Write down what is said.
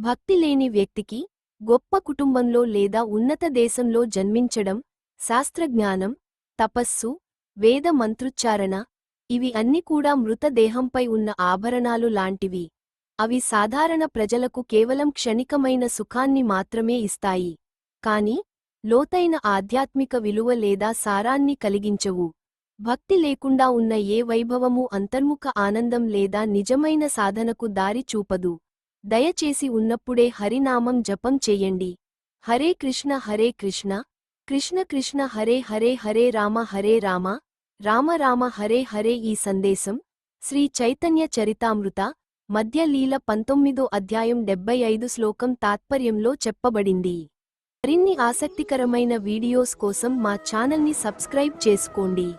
భక్తి లేని వ్యక్తికి గొప్ప కుటుంబంలో లేదా ఉన్నత దేశంలో జన్మించడం శాస్త్రజ్ఞానం తపస్సు వేద మంత్రుచ్చారణ ఇవి అన్ని కూడా మృతదేహంపై ఉన్న ఆభరణాలు లాంటివి. అవి సాధారణ ప్రజలకు కేవలం క్షణికమైన సుఖాన్ని మాత్రమే ఇస్తాయి. కాని లోతైన ఆధ్యాత్మిక విలువ లేదా సారాన్ని కలిగించవు. భక్తి లేకుండా ఉన్న ఏ వైభవమూ అంతర్ముఖ ఆనందం లేదా నిజమైన సాధనకు దారి చూపదు. దయచేసి ఉన్నప్పుడే హరినామం జపం చేయండి. హరే కృష్ణ హరే కృష్ణ. కృష్ణ కృష్ణ హరే హరే హరే రామ హరే రామ. రామ రామ హరే హరే ఈ సందేశం. శ్రీ చైతన్య చరితామృత మధ్య లీల పంతొమ్మిదో అధ్యాయం డెబ్బై ఐదు శ్లోకం తాత్పర్యంలో చెప్పబడింది. మరిన్ని ఆసక్తికరమైన వీడియోస్ కోసం మా ఛానల్ని సబ్స్క్రైబ్ చేసుకోండి.